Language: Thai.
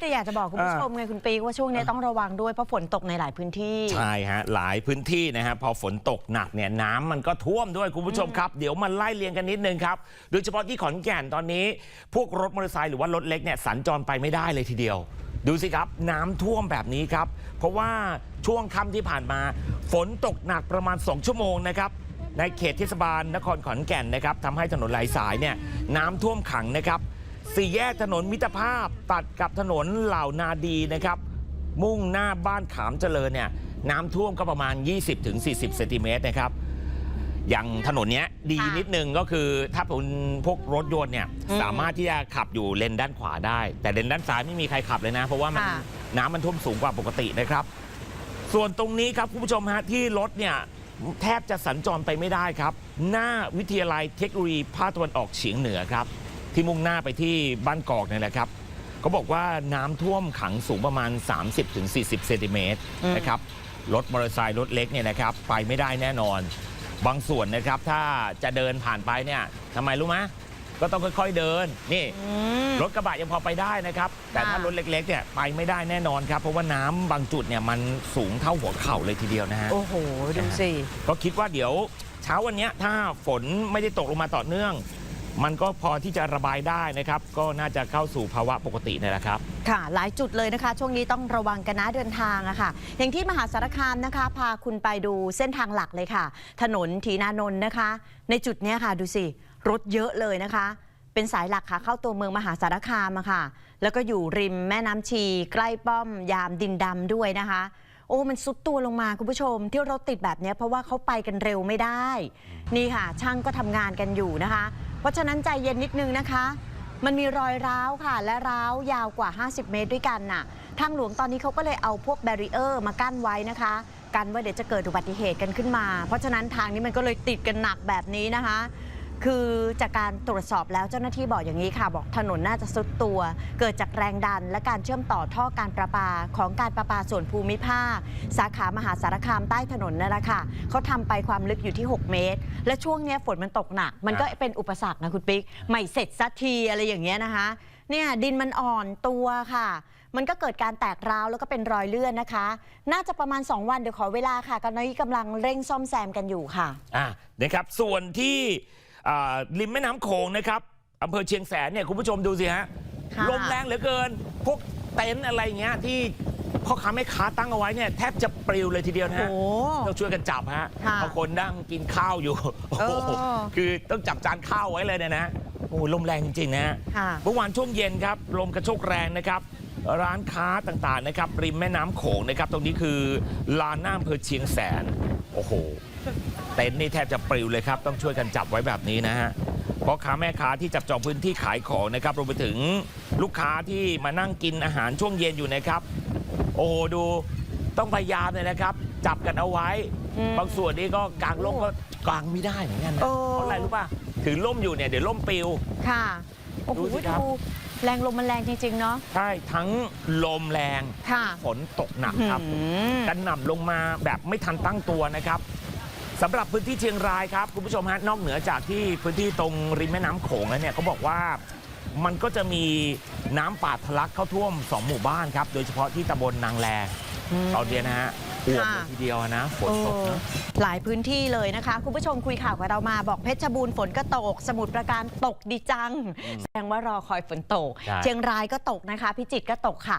แต่อยากจะบอกคุณผู้ชมไงคุณปีกว่าช่วงนี้ต้องระวังด้วยเพราะฝนตกในหลายพื้นที่ ใช่ฮะหลายพื้นที่นะฮะพอฝนตกหนักเนี่ยน้ำมันก็ท่วมด้วยคุณผู้ชมครับ เดี๋ยวมันไล่เรียงกันนิดนึงครับโดยเฉพาะที่ขอนแก่นตอนนี้ พวกรถมอเตอร์ไซค์หรือว่ารถเล็กเนี่ยสัญจรไปไม่ได้เลยทีเดียว ดูสิครับน้ำท่วมแบบนี้ครับ เพราะว่าช่วงค่ำที่ผ่านมา ฝนตกหนักประมาณ 2 ชั่วโมงนะครับ ในเขตเทศบาลนครขอนแก่นนะครับทำให้ถนนหลายสายเนี่ยน้ำท่วมขังนะครับ สี่แยกถนนมิตรภาพตัดกับถนนเหล่านาดีนะครับ มุ่งหน้าบ้านขามเจริญเนี่ยน้ำท่วมก็ประมาณ 20-40เซนติเมตรนะครับ อย่างถนนเนี้ยดีค่ะนิดนึงก็คือถ้าเป็นพวกรถยนต์เนี่ยอืมสามารถที่จะขับอยู่เลนด้านขวาได้ แต่เลนด้านซ้ายไม่มีใครขับเลยนะ เพราะว่ามันค่ะน้ำมันท่วมสูงกว่าปกตินะครับ ส่วนตรงนี้ครับคุณผู้ชมฮะที่รถเนี่ยแทบจะสัญจรไปไม่ได้ครับ หน้าวิทยาลัยเทคโนโลยีภาคตะวันออกเฉียงเหนือครับ ที่มุ่งหน้าไปที่บ้านกอกเนี่ยแหละครับเขาบอกว่าน้ำท่วมขังสูงประมาณ 30-40 เซนติเมตรอืมนะครับรถมอเตอร์ไซค์รถเล็กเนี่ยนะครับ ไปไม่ได้แน่นอน บางส่วนนะครับถ้าจะเดินผ่านไปเนี่ยทำไมรู้ไหมก็ต้องค่อยๆเดินนี่ อืม รถกระบะยังพอไปได้นะครับ แต่ถ้าค่ะ รถเล็กๆเนี่ยไปไม่ได้แน่นอนครับ เพราะว่าน้ำบางจุดเนี่ยมันสูงเท่าหัวเข่าเลยทีเดียวนะฮะ โอ้โห ดูสิ ก็คิดว่าเดี๋ยวเช้าวันเนี้ยถ้าฝนไม่ได้ตกลงมาต่อเนื่อง มันก็พอที่จะระบายได้นะครับ ก็น่าจะเข้าสู่ภาวะปกตินี่แหละครับ ค่ะ หลายจุดเลยนะคะ ช่วงนี้ต้องระวังกันนะเดินทางอะค่ะ อย่างที่มหาสารคามนะคะ พาคุณไปดูเส้นทางหลักเลยค่ะ ถนนถีนานนท์นะคะ ในจุดเนี้ยค่ะดูสิ รถเยอะเลยนะคะ เป็นสายหลักค่ะเข้าตัวเมืองมหาสารคามอะค่ะ แล้วก็อยู่ริมแม่น้ำชี ใกล้ป้อมยามดินดำด้วยนะคะ โอ้มันซุดตัวลงมาคุณผู้ชม ที่รถติดแบบเนี้ยเพราะว่าเขาไปกันเร็วไม่ได้ นี่ค่ะ ช่างก็ทำงานกันอยู่นะคะ เพราะฉะนั้นใจเย็นนิดนึงนะคะ มันมีรอยร้าวค่ะ และร้าวยาวกว่า 50 เมตรด้วยกันน่ะ ทางหลวงตอนนี้เขาก็เลยเอาพวกแบรีเออร์มากั้นไว้นะคะกันว่าเดี๋ยวจะเกิดอุบัติเหตุกันขึ้นมา เพราะฉะนั้นทางนี้มันก็เลยติดกันหนักแบบนี้นะคะ คือจากการตรวจสอบแล้วเจ้าหน้าที่บอกอย่างนี้ค่ะ บอกถนนน่าจะซุดตัว เกิดจากแรงดันและการเชื่อมต่อท่อการประปาของการประปาส่วนภูมิภาค สาขามหาสารคามใต้ถนนนั่นแหละค่ะเขาทำไปความลึกอยู่ที่ 6 เมตร และช่วงนี้ฝนมันตกหนัก มันก็เป็นอุปสรรคนะคุณปิ๊กไม่เสร็จสักทีอะไรอย่างเงี้ยนะคะเนี่ยดินมันอ่อนตัวค่ะ มันก็เกิดการแตกร้าวแล้วก็เป็นรอยเลื่อนนะคะ น่าจะประมาณ 2 วันเดี๋ยวขอเวลาค่ะตอนนี้กำลังเร่งซ่อมแซมกันอยู่ค่ะอะนะครับส่วนที่ ริมแม่น้ำโขงนะครับอำเภอเชียงแสนเนี่ยคุณผู้ชมดูสิฮะค่ะ ลมแรงเหลือเกิน พวกเต็นท์อะไรเงี้ยที่พ่อค้าแม่ค้าตั้งเอาไว้เนี่ยแทบจะปลิวเลยทีเดียวนะโอ้ ฮะ ต้องช่วยกันจับฮะค่ะบางคนนั่งกินข้าวอยู่ โอ้โหเออ คือต้องจับจานข้าวไว้เลยเนี่ยนะ โอ้โหลมแรงจริงๆนะฮะ ค่ะ เมื่อวานช่วงเย็นครับลมกระโชกแรงนะครับ ร้านค้าต่างๆนะครับริมแม่น้ำโขงนะครับ ตรงนี้คือลานหน้าอำเภอเชียงแสน โอ้โห เต็นท์นี่แทบจะปลิวเลยครับ ต้องช่วยกันจับไว้แบบนี้นะฮะเพราะค้าแม่ค้าที่จับจองพื้นที่ขายของนะครับรวมไปถึงลูกค้าที่มานั่งกินอาหารช่วงเย็นอยู่นะครับ โอ้โหดูต้องพยายามเลยนะครับ จับกันเอาไว้ อืม บางส่วนนี่ก็กางร่มก็กางไม่ได้เหมือนกันนะโอ้เพราะอะไรรู้ป่ะถือร่มอยู่เนี่ยเดี๋ยวร่มปลิว ค่ะ โอ้โหดูสิครับ ดู แรงลมมันแรงจริง ๆ เนาะ ใช่ทั้งลมแรงค่ะฝนตกหนักครับหืมกันหน่ำลงมาแบบไม่ทันตั้งตัวนะครับสำหรับพื้นที่เชียงรายครับคุณผู้ชมฮะนอกเหนือจากที่พื้นที่ตรงริมแม่น้ำโขงแล้วเนี่ยเขาบอกว่ามันก็จะมีน้ำป่าทะลักเข้าท่วม 2 หมู่บ้านครับ โดยเฉพาะที่ตำบลนางแลอืมตอนเนี้ยนะฮะ อ่วมเลยค่ะทีเดียวนะฝนตกเออนะ หลายพื้นที่เลยนะคะ คุณผู้ชมคุยข่าวกับเรามาบอกเพชรบูรณ์ฝนก็ตก สมุทรปราการตกดีจัง แสดงว่ารอคอยฝนตก ใช่ เชียงรายก็ตกนะคะ พิจิตรก็ตกค่ะ